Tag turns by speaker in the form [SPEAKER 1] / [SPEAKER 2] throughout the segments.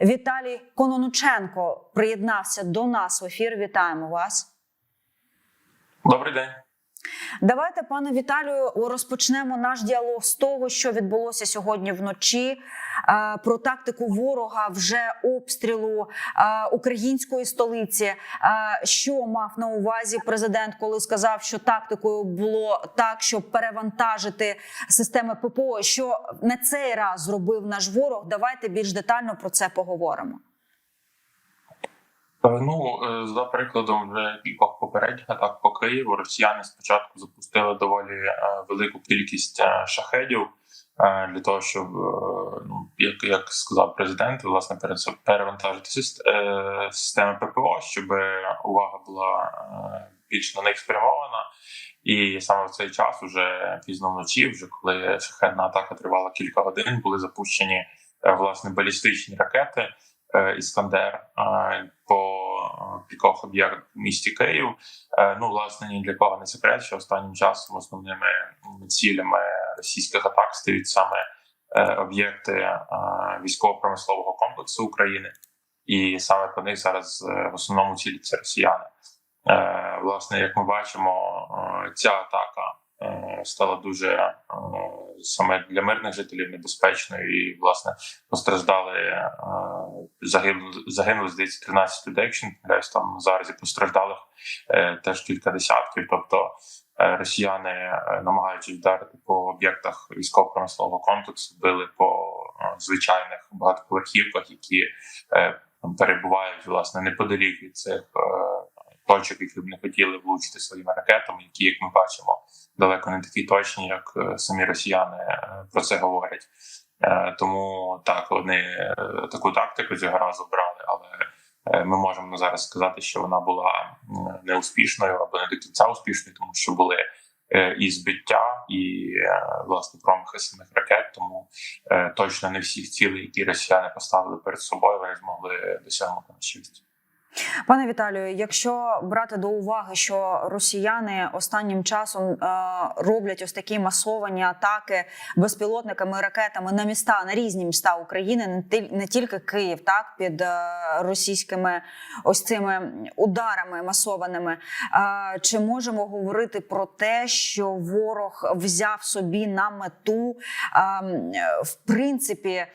[SPEAKER 1] Віталій Кононученко приєднався до нас в ефір. Вітаємо вас.
[SPEAKER 2] Добрий день.
[SPEAKER 1] Давайте, пане Віталію, розпочнемо наш діалог з того, що відбулося сьогодні вночі. е, Про тактику ворога вже обстрілу е, української столиці. Е, Що мав на увазі президент, коли сказав, що тактикою було так, щоб перевантажити системи ППО? Що на цей раз зробив наш ворог? Давайте більш детально про це поговоримо.
[SPEAKER 2] Ну, е, за прикладом вже кількох попередніх атак по Києву, росіяни спочатку запустили доволі е, велику кількість е, шахедів для того, щоб, ну, як, як сказав президент, власне перевантажити системи ППО, щоб увага була більш на них спрямована. І саме в цей час, уже пізно вночі, вже коли шахедна атака тривала кілька годин, були запущені власне балістичні ракети. Іскандер по кількох об'єктах в місті Київ. Е, Ну, власне, ні для кого не секрет, що останнім часом основними цілями російських атак стають саме е, об'єкти е, військово-промислового комплексу України, і саме по них зараз в основному ціляться росіяни. Власне, як ми бачимо, ця атака стала дуже е, саме для мирних жителів небезпечною, і власне постраждали е, загинули, загинули здається 13 людей. Якщо не там зараз постраждалих е, теж кілька десятків. Тобто е, росіяни, е, намагаючись вдарити по об'єктах військово-промислового комплексу, били по е, звичайних багатоповерхівках, які е, перебувають власне неподалік від цих е, точок, які б не хотіли влучити своїми ракетами, які, як ми бачимо, далеко не такі точні, як е, самі росіяни е, про це говорять. Е, Тому так вони таку тактику цього разу брали, але ми можемо зараз сказати, що вона була неуспішною або не до кінця успішною, тому що були і збиття, і власне промахи самих ракет. Тому точно не всіх цілей, які росіяни поставили перед собою, вони змогли досягнути на щастя.
[SPEAKER 1] Пане Віталію, якщо брати до уваги, що росіяни останнім часом е, роблять ось такі масовані атаки безпілотниками, ракетами на міста на різні міста України, не, тільки Київ, так під е, російськими ось цими ударами масованими. Е, чи можемо говорити про те, що ворог взяв собі на мету е, в принципі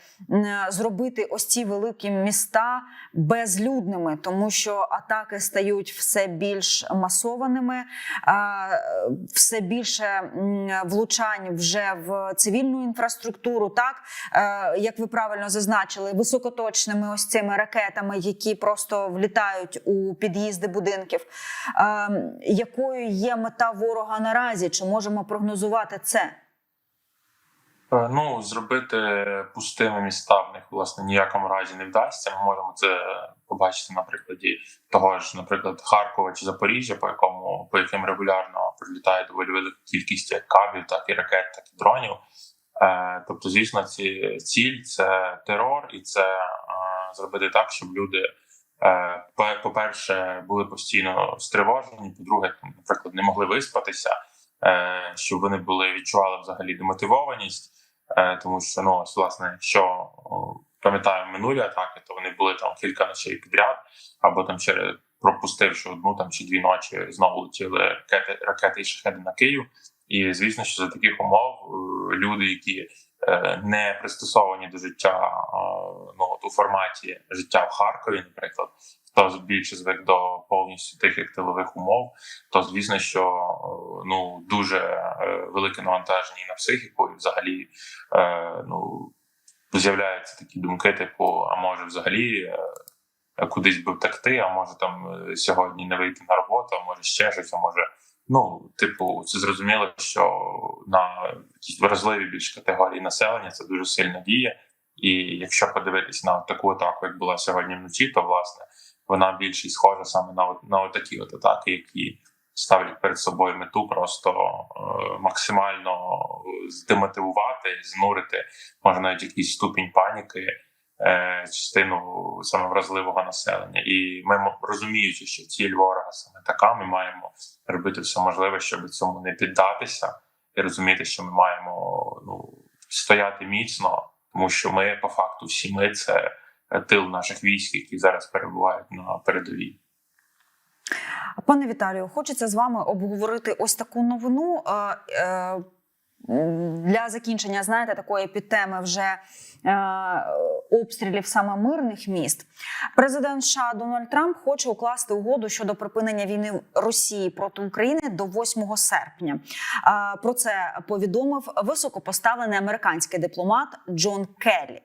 [SPEAKER 1] зробити ось ці великі міста безлюдними, тому що атаки стають все більш масованими, все більше влучань вже в цивільну інфраструктуру. Так Е, як ви правильно зазначили, високоточними ось цими ракетами, які просто влітають у під'їзди будинків. Е, Якою є мета ворога наразі? Чи можемо прогнозувати це?
[SPEAKER 2] Е, Ну, зробити пустими міста в них власне ніякому разі не вдасться. Ми можемо це побачити на прикладі того ж, наприклад, Харкова чи Запоріжжя, по якому по яким регулярно прилітає доволі велика кількість як кабів, так і ракет, так і дронів. Е, Тобто, звісно, ці ціль це терор, і це е, зробити так, щоб люди, е, по- по-перше, були постійно стривожені. По-друге, наприклад, не могли виспатися, щоб вони були відчували взагалі демотивованість. Тому що ну власне, якщо о, пам'ятаємо минулі атаки, то вони були там кілька ночей підряд, або там через пропустивши одну там чи дві ночі, знову летіли ракети, ракети і шахеди на Київ. І звісно, що за таких умов е, люди, які е, не пристосовані до життя е, ну от у форматі життя в Харкові, наприклад, хто більше звик до повністю тихих тилових умов, то звісно, що ну дуже велике навантаження і на психіку, і взагалі ну з'являються такі думки, типу, а може взагалі. е, Кудись би втекти, а може там е, сьогодні не вийти на роботу, а може ще щось, а може Ну, типу, це зрозуміло, що на якісь вразливі більш категорії населення це дуже сильно діє. І якщо подивитись на таку атаку, як була сьогодні вночі, то власне вона більш і схожа саме на на такі от атаки, які ставлять перед собою мету просто е, максимально здемотивувати, знурити, може навіть якийсь ступінь паніки. е, Частину саме вразливого населення, і ми розуміючи, що ціль ворога саме така, ми маємо робити все можливе, щоб цьому не піддатися, і розуміти, що ми маємо ну стояти міцно, тому що ми по факту всі ми це е, тил наших військ, які зараз перебувають на передовій.
[SPEAKER 1] Пане Віталію, хочеться з вами обговорити ось таку новину. Е, Для закінчення, знаєте, такої підтеми вже е, обстрілів саме мирних міст. Президент США Дональд Трамп хоче укласти угоду щодо припинення війни Росії проти України до 8 серпня. Е, Про це повідомив високопоставлений американський дипломат Джон Келлі.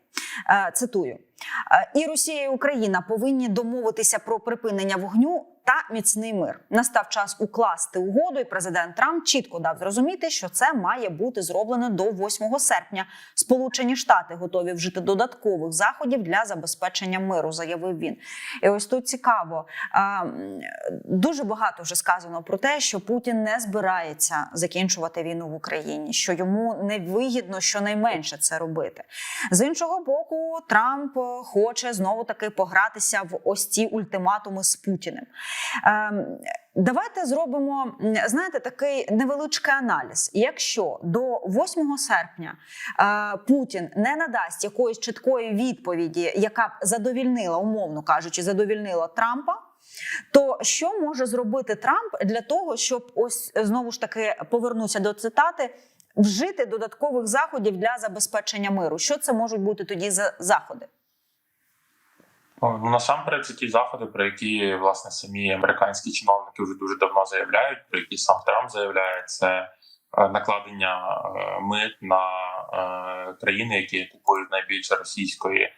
[SPEAKER 1] Е, Цитую: Е, і Росія і Україна повинні домовитися про припинення вогню та міцний мир. Настав час укласти угоду, і президент Трамп чітко дав зрозуміти, що це має бути зроблено до 8 серпня. Сполучені Штати готові вжити додаткових заходів для забезпечення миру, заявив він. І ось тут цікаво. Дуже багато вже сказано про те, що Путін не збирається закінчувати війну в Україні, що йому не вигідно щонайменше це робити. З іншого боку, Трамп хоче знову таки погратися в ось ці ультиматуми з Путіним. Ем, Давайте зробимо знаєте такий невеличкий аналіз. Якщо до 8 серпня е, Путін не надасть якоїсь чіткої відповіді, яка б задовільнила, умовно кажучи, задовільнила Трампа. То що може зробити Трамп для того, щоб ось знову ж таки повернуся до цитати, вжити додаткових заходів для забезпечення миру? Що це можуть бути тоді за заходи?
[SPEAKER 2] Ну, насамперед, це ті заходи, про які власне самі американські чиновники вже дуже давно заявляють, про які сам Трамп заявляє, це е, накладення е, мит на е, країни, які купують найбільше російської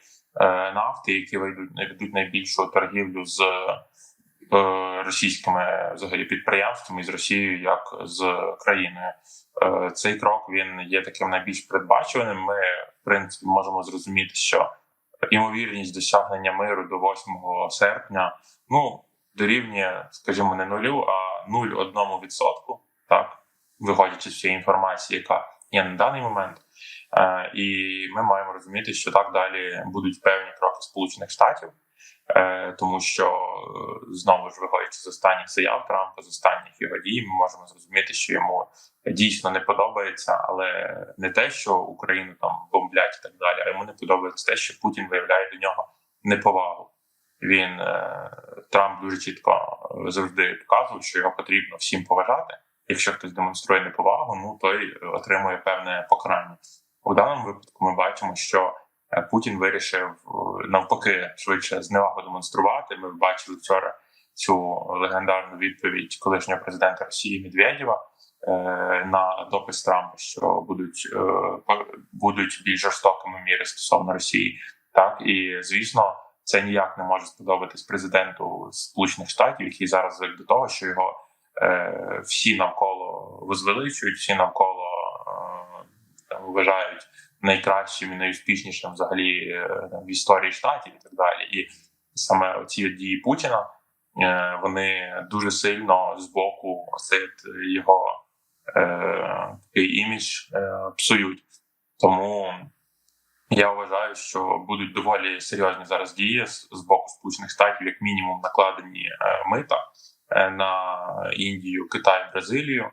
[SPEAKER 2] нафти, які ведуть, найбільшу торгівлю з російськими взагалі підприємствами з Росією як з країною. Цей крок він є таким найбільш передбачуваним. Ми в принципі можемо зрозуміти, що імовірність досягнення миру до 8 серпня ну дорівнює, скажімо, не нулю, а 0,1 відсотку, так виходячи з цієї інформації, яка є на даний момент. Е, і ми маємо розуміти, що так далі будуть певні кроки Сполучених Штатів, е, тому що е, знову ж виходячи з останніх заяв Трампа, з останніх його дій, ми можемо зрозуміти, що йому дійсно не подобається, але не те, що Україну там бомблять і так далі, а йому не подобається те, що Путін виявляє до нього неповагу. Він Трамп дуже чітко завжди показував, що його потрібно всім поважати. Якщо хтось демонструє неповагу, ну той отримує певне покарання. У даному випадку ми бачимо, що е, Путін вирішив е, навпаки швидше зневагу демонструвати. Ми бачили вчора цю легендарну відповідь колишнього президента Росії Медведєва е, на допис Трампа, що будуть, будуть більш жорстокими міри стосовно Росії. Так і звісно, це ніяк не може сподобатись президенту Сполучених Штатів, який зараз звик до того, що його всі навколо возвеличують, всі навколо вважають найкращим і найуспішнішим взагалі е, в історії штатів і так далі. І саме ці дії Путіна е, вони дуже сильно з боку його е, такий імідж псують. Тому я вважаю, що будуть доволі серйозні зараз дії з, боку Сполучених Штатів, як мінімум, накладені мита на Індію, Китай, Бразилію.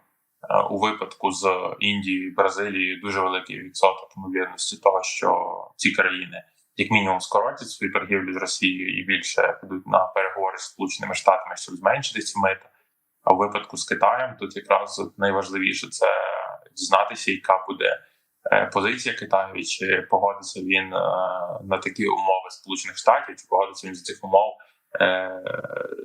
[SPEAKER 2] Е, У випадку з Індією і Бразилією дуже великий відсоток ймовірності того, що ці країни як мінімум скоротять свою торгівлю з Росією і більше підуть на переговори з Сполученими Штатами, щоб зменшити ці мита. А у випадку з Китаєм тут якраз найважливіше це дізнатися, яка буде е, позиція Китаю, чи погодиться він е, на такі умови Сполучених Штатів, чи погодиться він з цих умов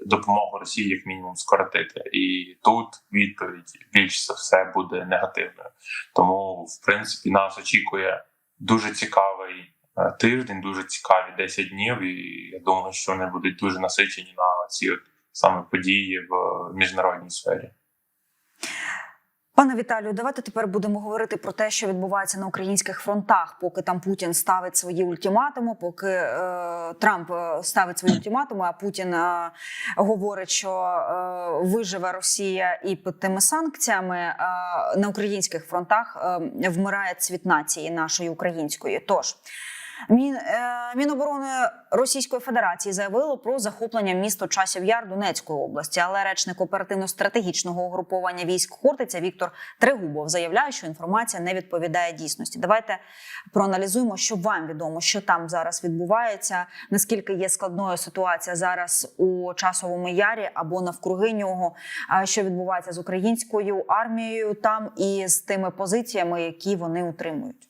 [SPEAKER 2] допомогу Росії як мінімум скоротити. І тут відповідь більш за все буде негативною. Тому, в принципі, нас очікує дуже цікавий е, тиждень, дуже цікаві 10 днів, і я думаю, що вони будуть дуже насичені на ці от саме події в міжнародній сфері.
[SPEAKER 1] Пане Віталію, давайте тепер будемо говорити про те, що відбувається на українських фронтах, поки там Путін ставить свої ультиматуми, поки е, Трамп е, ставить свої ультиматуми, а Путін е, говорить, що е, виживе Росія і під тими санкціями е, на українських фронтах е, вмирає цвіт нації нашої української. Тож Міноборони Російської Федерації заявило про захоплення місто Часів Яр Донецької області, але речник оперативно-стратегічного угруповання військ Хортиця Віктор Тригубов заявляє, що інформація не відповідає дійсності. Давайте проаналізуємо, що вам відомо, що там зараз відбувається, наскільки є складною ситуація зараз у часовому ярі або навкруги нього, що відбувається з українською армією там і з тими позиціями, які вони утримують.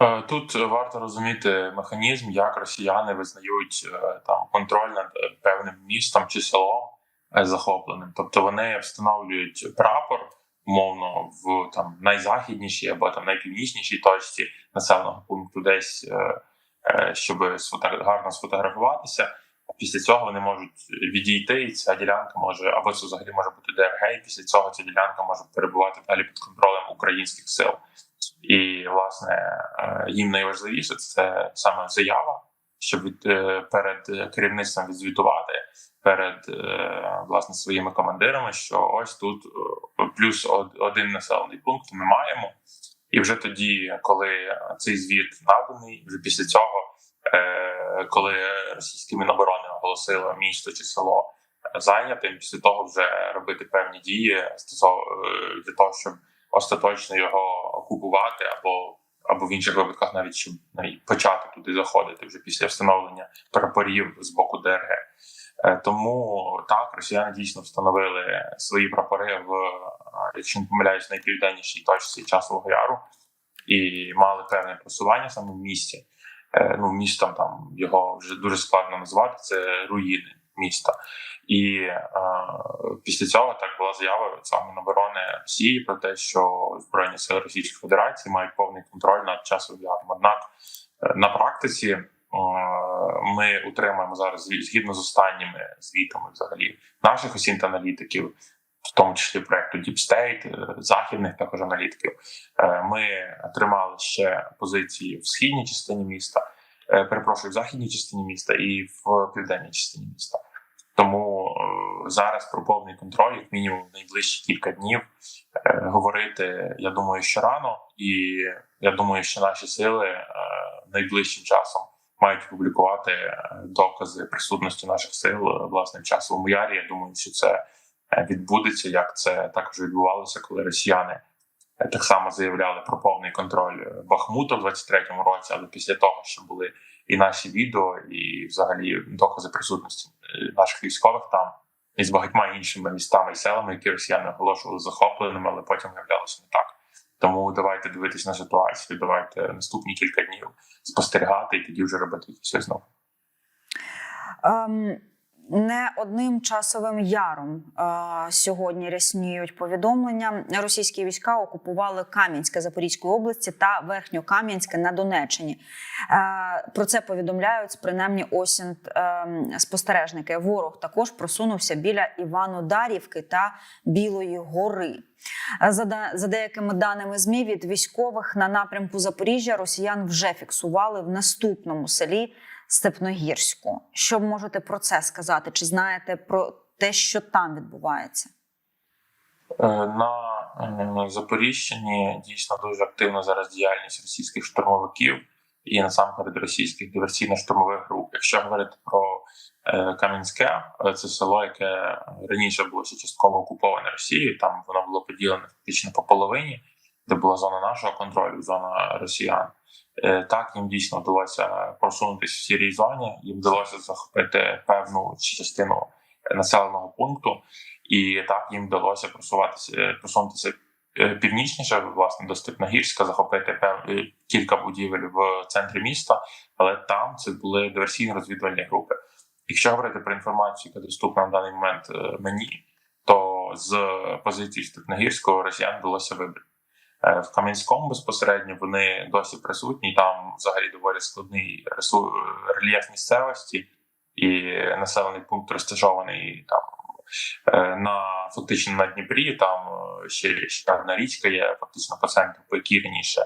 [SPEAKER 2] Е, Тут варто розуміти механізм, як росіяни визнають е, там контроль над е, певним містом чи селом захопленим. Тобто вони встановлюють прапор умовно в там найзахіднішій або там найпівнічнішій точці населеного пункту, десь щоб гарно сфотографуватися. Після цього вони можуть відійти, і ця ділянка може або це взагалі може бути ДРГ, і після цього ця ділянка може перебувати далі під контролем українських сил. І власне е, їм найважливіше це саме заява, щоб від е, перед керівництвом відзвітувати перед е, власне своїми командирами, що ось тут плюс один населений пункт ми маємо. І вже тоді, коли цей звіт наданий, вже після цього, коли російські міноборони оголосило місто чи село зайнятим, після того вже робити певні дії для того, щоб остаточно його окупувати, або або в інших випадках навіть щоб навіть почати туди заходити вже після встановлення прапорів з боку ДРГ. Е, Тому так росіяни дійсно встановили свої прапори в, е, якщо не помиляюсь, найпівденнішій точці часового яру і мали певне просування саме в місті. Е, Ну, містом там його вже дуже складно назвати. Це руїни міста. І е, після цього так була заява від цього Міноборони Росії про те, що збройні сили Російської Федерації мають повний контроль над часовим яром. Однак е, на практиці е, ми утримуємо зараз згідно з останніми звітами, взагалі наших осінь та аналітиків, в тому числі проекту Deep State, е, західних також аналітиків. Е, Ми тримали ще позиції в східній частині міста. Перепрошую, в західній частині міста і в південній частині міста. Тому е, зараз про повний контроль, як мінімум, найближчі кілька днів е, говорити, я думаю, що рано, і я думаю, що наші сили е, найближчим часом мають публікувати е, докази присутності наших сил власне в часовому ярі. Я думаю, що це відбудеться, як це також відбувалося, коли росіяни так само заявляли про повний контроль Бахмута в 23-му році, але після того, що були і наші відео, і взагалі докази присутності наших військових там і з багатьма іншими містами і селами, які росіяни оголошували захопленими, але потім виявлялося не так. Тому давайте дивитись на ситуацію. Давайте наступні кілька днів спостерігати і тоді вже робити все знову.
[SPEAKER 1] Ем, не одним часовим яром е, сьогодні рясніють повідомлення. Російські війська окупували Кам'янське Запорізької області та Верхньокам'янське на Донеччині. Е, про це повідомляють принаймні осінь е, спостережники. Ворог також просунувся біля Іванодарівки та Білої гори. За, за деякими даними ЗМІ від військових на напрямку Запоріжжя росіян вже фіксували в наступному селі Степногірську. Що можете про це сказати? Чи знаєте про те, що там відбувається?
[SPEAKER 2] Е, На Запоріжчині дійсно дуже активна зараз діяльність російських штурмовиків і насамперед російських диверсійно-штурмових груп. Якщо говорити про е, Кам'янське, е, це село, яке раніше було ще частково окуповане Росією. Там воно було поділене фактично по половині, де була зона нашого контролю, зона росіян. Е, Так їм дійсно вдалося просунутися в сірій зоні. Їм вдалося захопити певну частину населеного пункту, і так їм вдалося просуватися е, просунутися е, північніше, власне, до Степногірська, захопити кілька будівель в центрі міста, але там це були диверсійно-розвідувальні групи. Якщо говорити про інформацію, яка доступна на даний момент мені, то з позиції Степногірського росіян вдалося вибити. Е, В Кам'янському безпосередньо вони досі присутні. Там взагалі доволі складний ресу... рельєф місцевості, і населений пункт розташований там е, на фактично на Дніпрі. Там е, ще, ще одна річка є фактично по центру, по якій раніше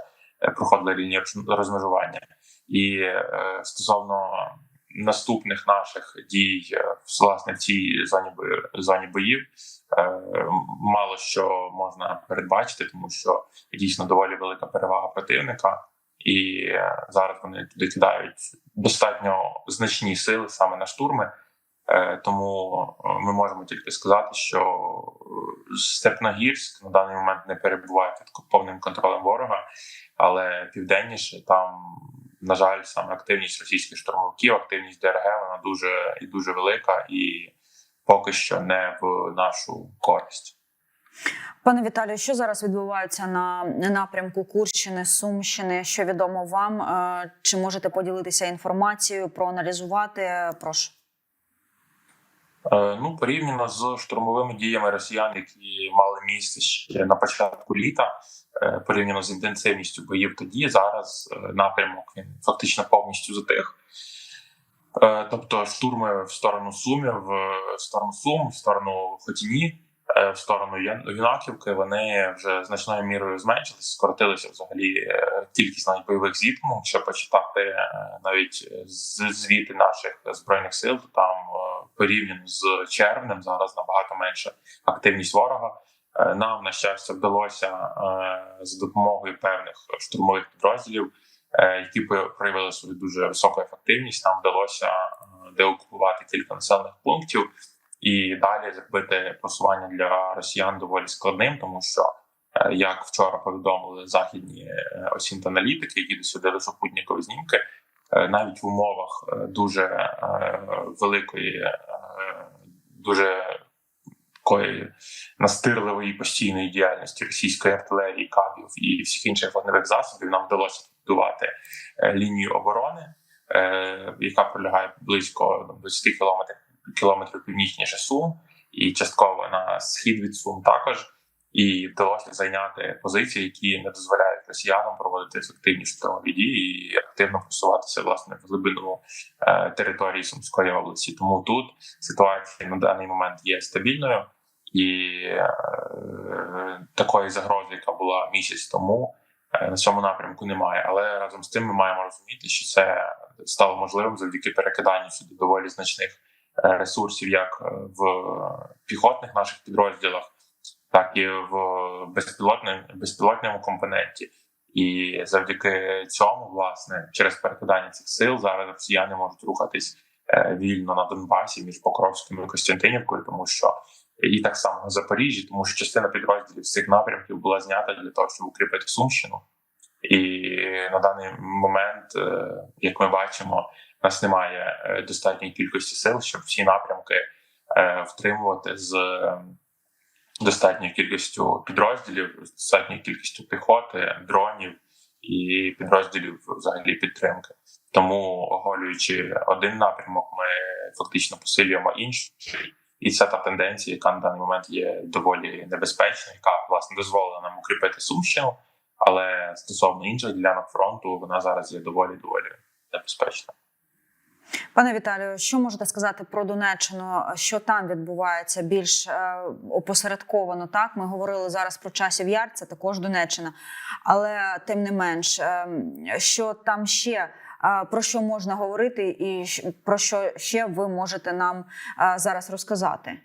[SPEAKER 2] проходила лінія розмежування. І стосовно наступних наших дій е, власне в цій зоні зоні боїв е, мало що можна передбачити, тому що дійсно доволі велика перевага противника, і е, зараз вони туди кидають достатньо значні сили саме на штурми. Тому ми можемо тільки сказати, що Степногірськ на даний момент не перебуває під повним контролем ворога, але південніше там, на жаль, саме активність російських штурмовиків, активність ДРГ вона дуже і дуже велика, і поки що не в нашу користь.
[SPEAKER 1] Пане Віталію, що зараз відбувається на напрямку Курщини, Сумщини? Що відомо вам? Е, Чи можете поділитися інформацією, проаналізувати? Прошу.
[SPEAKER 2] Е, Ну, порівняно з штурмовими діями росіян, які мали місце ще на початку літа, порівняно з інтенсивністю боїв тоді, зараз е, напрямок він фактично повністю затих. Е, Тобто штурми в сторону Сумів, в сторону Сум, в сторону Хотіні, е, в сторону Юнаківки, вони вже значною мірою зменшилися, скоротилися взагалі е, кількість навіть бойових зіткнень. Якщо почитати е, навіть звіти наших збройних сил, то там е, порівняно з червнем зараз набагато менша активність ворога. Е, Нам на щастя вдалося е, за допомогою певних штурмових підрозділів, е, які проявили свою дуже високу ефективність. Нам вдалося деокупувати кілька населених пунктів і далі зробити просування для росіян доволі складним, тому що. Як вчора повідомили західні осінт-аналітики, які дослідили супутникові знімки, навіть в умовах дуже великої, дуже такої настирливої постійної діяльності російської артилерії, кабів і всіх інших вогневих засобів, нам вдалося будувати е, лінію оборони, е, яка пролягає близько ну, 20 кілометрів кілометрів північніше Сум, і частково на схід від Сум також. І вдалося зайняти позиції, які не дозволяють росіянам проводити ефективні штурмові дії і активно просуватися власне в глибину е, території Сумської області. Тому тут ситуація на даний момент є стабільною, і е, такої загрози, яка була місяць тому, е, на цьому напрямку немає. Але разом з тим ми маємо розуміти, що це стало можливим завдяки перекиданню сюди доволі значних ресурсів, як в піхотних наших підрозділах, так і в безпілотному безпілотному компоненті. І завдяки цьому, власне, через перекидання цих сил зараз росіяни можуть рухатись е, вільно на Донбасі між Покровським і Костянтинівкою, тому що і так само на Запоріжжі, тому що частина підрозділів цих напрямків була знята для того, щоб укріпити Сумщину. І на даний момент, е, як ми бачимо, у нас немає е, достатньої кількості сил, щоб всі напрямки втримувати з достатньою кількістю підрозділів, достатньою кількістю піхоти, дронів і підрозділів взагалі підтримки. Тому, оголюючи один напрямок, ми фактично посилюємо інший. І це та тенденція, яка на даний момент є доволі небезпечна, яка власне дозволила нам укріпити Сумщину. Але стосовно інших ділянок фронту, вона зараз є доволі доволі небезпечна.
[SPEAKER 1] Пане Віталію, що можете сказати про Донеччину? Що там відбувається більш е, опосередковано? Так, ми говорили зараз про часів яр, це також Донеччина, але тим не менш, е, що там ще е, про що можна говорити, і про що ще ви можете нам зараз розказати?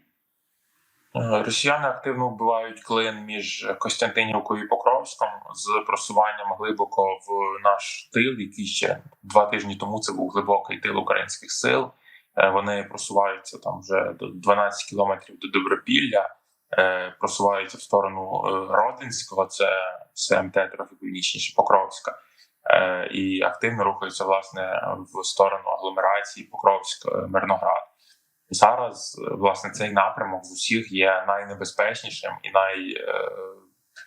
[SPEAKER 2] Росіяни активно вбивають клин між Костянтинівкою і Покровськом з просуванням глибоко в наш тил, який ще два тижні тому це був глибокий тил українських сил. Е, Вони просуваються там вже до 12 кілометрів до Добропілля, е, просуваються в сторону е, Родинського, це СМТ трохи північніше Покровська, і активно рухаються власне в сторону агломерації Покровськ Мирноград. Зараз власне цей напрямок з усіх є найнебезпечнішим і най,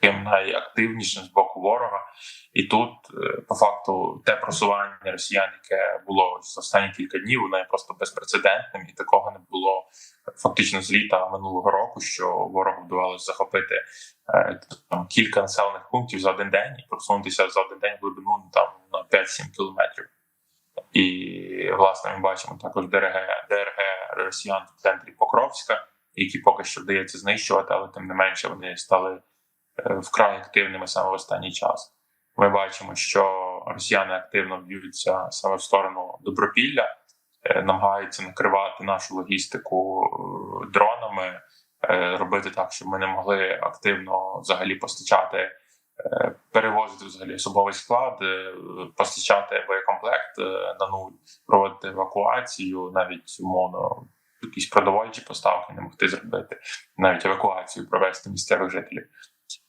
[SPEAKER 2] таким найактивнішим з боку ворога. І тут, е, по факту, те просування росіян, яке було за останні кілька днів, воно є просто безпрецедентним, і такого не було фактично з літа минулого року, що ворогу вдавалося захопити е, там кілька населених пунктів за один день і просунутися за один день в глибину ну, там на 5-7 кілометрів. І власне ми бачимо також ДРГ, ДРГ росіян в центрі Покровська, які поки що вдається знищувати, але тим не менше вони стали вкрай активними саме в останній час. Ми бачимо, що росіяни активно б'ються саме в сторону Добропілля, е, намагаються накривати нашу логістику е, дронами, е, робити так, щоб ми не могли активно взагалі постачати е, перевозити взагалі особовий склад, е, постачати боєкомплект е, на нуль, проводити евакуацію, навіть умовно якісь продовольчі поставки не могти зробити, навіть евакуацію провести місцевих жителів.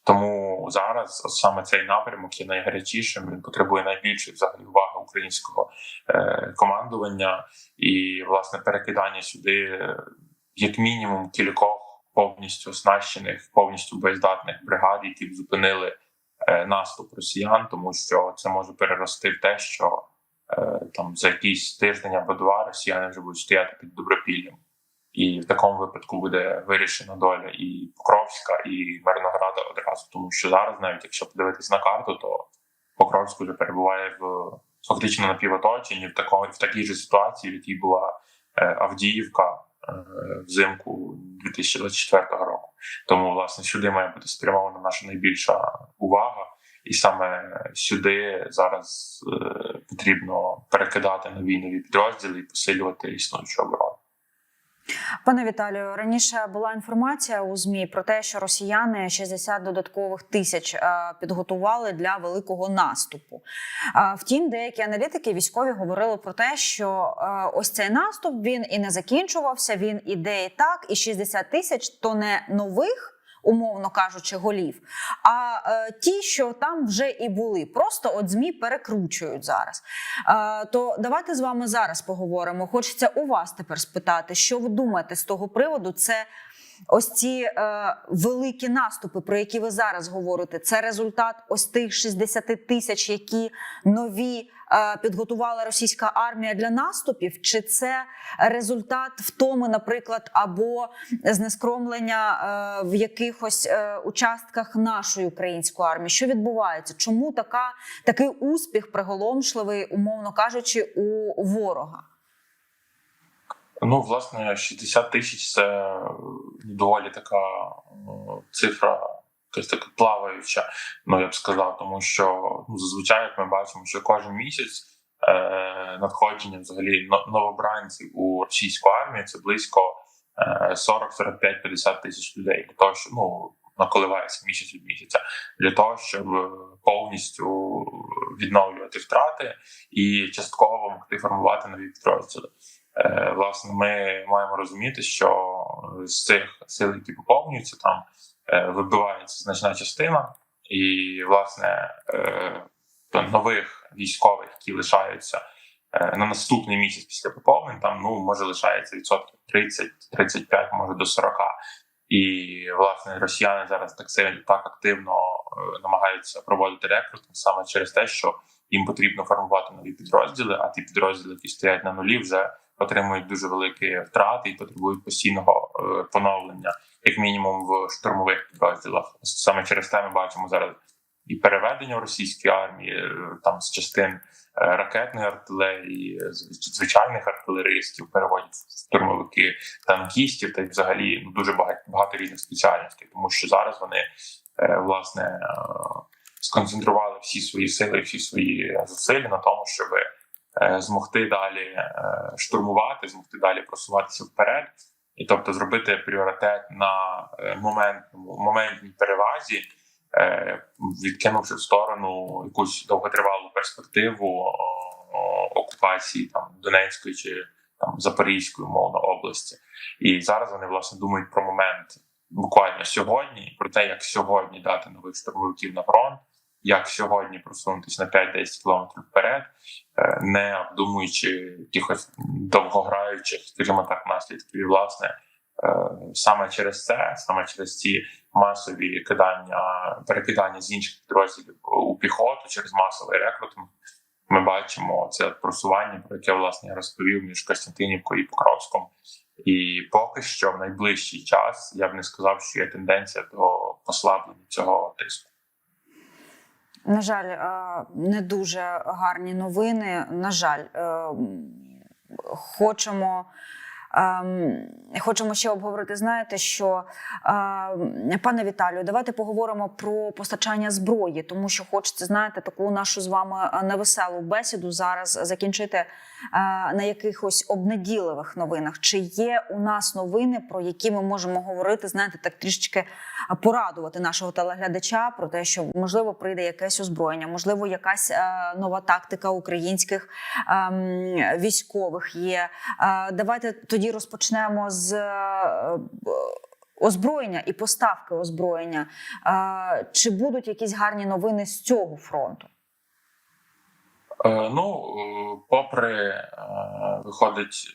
[SPEAKER 2] Тому зараз саме цей напрямок є найгарячішим. Він потребує найбільшої взагалі уваги українського е, командування і власне перекидання сюди як мінімум кількох повністю оснащених, повністю боєздатних бригад, які б зупинили е, наступ росіян, тому що це може перерости в те, що е, там за якийсь тиждень або два росіяни вже будуть стояти під добропіллям. І в такому випадку буде вирішена доля і Покровська, і Мирнограда одразу, тому що зараз, навіть якщо подивитись на карту, то Покровськ вже перебуває в фактично на півоточенні в такому в такій же ситуації, в якій була е, Авдіївка е, взимку 2024 року. Тому власне сюди має бути спрямована наша найбільша увага, і саме сюди зараз е, потрібно перекидати нові нові підрозділи і посилювати існуючу оборону.
[SPEAKER 1] Пане Віталію, раніше була інформація у змі про те, що росіяни 60 додаткових тисяч е, підготували для великого наступу. Е, Втім, деякі аналітики військові говорили про те, що е, ось цей наступ він і не закінчувався. Він іде і так, і 60 тисяч то не нових. Умовно кажучи, голів, а е, ті, що там вже і були, просто от змі перекручують зараз. Е, то давайте з вами зараз поговоримо. Хочеться у вас тепер спитати, що ви думаєте з того приводу? Це ось ці е, великі наступи, про які ви зараз говорите. Це результат ось тих 60 тисяч, які нові підготувала російська армія для наступів, чи це результат втоми, наприклад, або знескромлення е, в якихось е, участках нашої української армії? Що відбувається? Чому така такий успіх приголомшливий, умовно кажучи, у ворога?
[SPEAKER 2] Ну, власне, 60 тисяч це доволі така е, цифра, якась така плаваюча, ну я б сказав, тому що ну, зазвичай як ми бачимо, що кожен місяць е, надходження взагалі новобранців у російську армію це близько е, 40, 45, 50 тисяч людей. Для того, що ну наколивається місяць від місяця, для того, щоб повністю відновлювати втрати і частково могти формувати нові підрозділи. Е, власне, ми маємо розуміти, що з цих сил, які поповнюються, там вибивається значна частина, і власне е, нових військових, які лишаються е, на наступний місяць після поповнень, там ну може лишається відсотків 30-35, може до 40. І власне росіяни зараз так сильно так активно е, намагаються проводити рекрутинг саме через те, що їм потрібно формувати нові підрозділи, а ті підрозділи, які стоять на нулі, вже отримують дуже великі втрати і потребують постійного е, поновлення, як мінімум в штурмових підрозділах. Саме через те ми бачимо зараз і переведення в російській армії е, там з частин е, ракетної артилерії, звичайних артилеристів переводять штурмовики танкістів та й взагалі ну, дуже багато, багато різних спеціальностей, тому що зараз вони власне сконцентрували всі свої сили, всі свої зусилля на тому, щоб е, змогти далі е, штурмувати, змогти далі просуватися вперед, і тобто зробити пріоритет на е, моментному моментній перевазі, е, відкинувши в сторону якусь довготривалу перспективу окупації там Донецької чи там Запорізької умовно області. І зараз вони власне думають про момент буквально сьогодні, про те, як сьогодні дати нових штурмовиків на фронт, як сьогодні просунутися на 5-10 кілометрів вперед, е, не обдумуючи якихось довгограючих, скажімо так, наслідків. І власне е, саме через це, саме через ці масові кидання, перекидання з інших підрозділів у піхоту через масовий рекрутинг. Ми бачимо це просування, про яке власне я розповів між Костянтинівкою і Покровськом. І поки що в найближчий час я б не сказав, що є тенденція до послаблення цього тиску.
[SPEAKER 1] На жаль, е, не дуже гарні новини. На жаль, е, хочемо. Ем, Хочемо ще обговорити. Знаєте, що е, пане Віталію, давайте поговоримо про постачання зброї, тому що хочеться знаєте таку нашу з вами е, невеселу бесіду зараз закінчити на якихось обнадійливих новинах? Чи є у нас новини, про які ми можемо говорити, знаєте, так трішечки порадувати нашого телеглядача про те, що можливо прийде якесь озброєння, можливо, якась е, нова тактика українських ем, військових є. Е, Давайте тоді розпочнемо з. е, Озброєння і поставки озброєння. Е, Чи будуть якісь гарні новини з цього фронту?
[SPEAKER 2] Е, Ну, е, попри е, виходить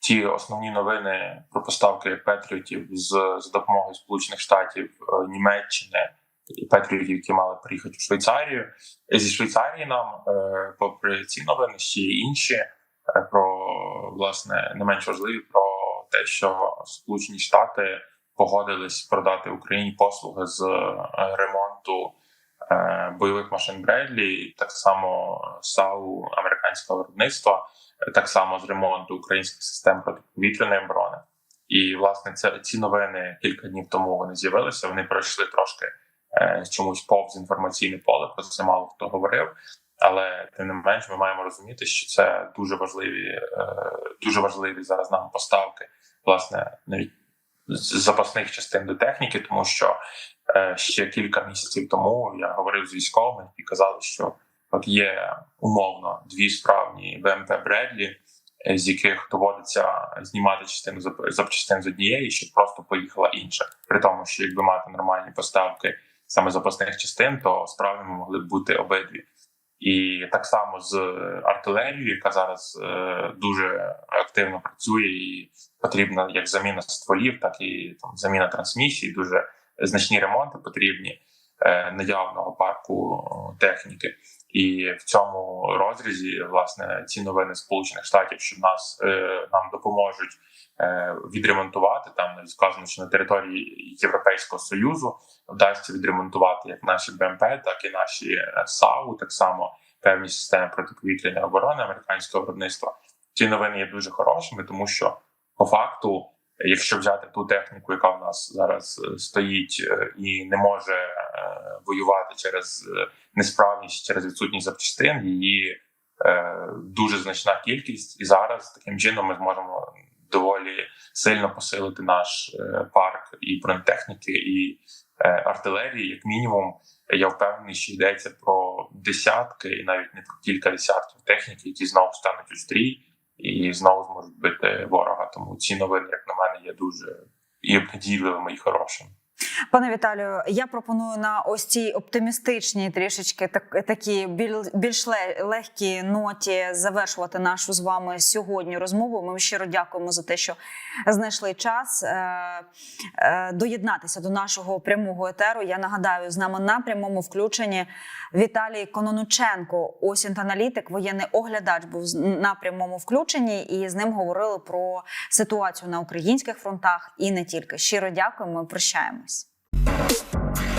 [SPEAKER 2] ті основні новини про поставки Петріотів з, з допомогою Сполучених Штатів, е, Німеччини і Петріотів, які мали приїхати в Швейцарію. Зі Швейцарії нам, е, попри ці новини, ще є інші е, про власне не менш важливі про те, що Сполучені Штати погодились продати Україні послуги з е, ремонту е, бойових машин Бредлі, так само САУ американського виробництва, так само з ремонту українських систем протиповітряної оборони. І власне це ці новини кілька днів тому вони з'явилися. Вони пройшли трошки е, чомусь повз інформаційне поле. Про це мало хто говорив. Але тим не менш, ми маємо розуміти, що це дуже важливі, е, дуже важливі зараз нам поставки, власне, навіть з запасних частин до техніки, тому що е, ще кілька місяців тому я говорив з військовими і казали, що от є умовно дві справні БМП Бредлі, е, з яких доводиться знімати частину зап- запчастин з однієї, щоб просто поїхала інша. При тому, що якби мати нормальні поставки саме запасних частин, то справними могли б бути обидві. І так само з артилерією, яка зараз е, дуже активно працює, і потрібна як заміна стволів, так і там заміна трансмісій. Дуже значні ремонти потрібні е, наявного парку техніки. І в цьому розрізі власне ці новини Сполучених Штатів, що нас е, нам допоможуть е, відремонтувати там сказано, що на території Європейського союзу вдасться відремонтувати як наші БМП, так і наші е, САУ, так само певні системи протиповітряної оборони американського виробництва. Ці новини є дуже хорошими, тому що по факту, якщо взяти ту техніку, яка в нас зараз е, стоїть е, і не може е, воювати через е, несправність, через відсутність запчастин, її е, дуже значна кількість, і зараз таким чином ми зможемо доволі сильно посилити наш е, парк і бронетехніки, і е, артилерії, як мінімум. Я впевнений, що йдеться про десятки, і навіть не про кілька десятків техніки, які знову стануть у стрій і знову зможуть бити ворога. Тому ці новини, як на мене, є дуже і обнадійливими, і хорошими.
[SPEAKER 1] Пане Віталію, я пропоную на ось цій оптимістичній, трішечки так, такі більш легкі ноті завершувати нашу з вами сьогодні розмову. Ми щиро дякуємо за те, що знайшли час е, е, доєднатися до нашого прямого етеру. Я нагадаю, з нами на прямому включенні Віталій Кононученко, осінт-аналітик, воєнний оглядач, був на прямому включенні, і з ним говорили про ситуацію на українських фронтах і не тільки. Щиро дякуємо. Прощаємось. ピッ!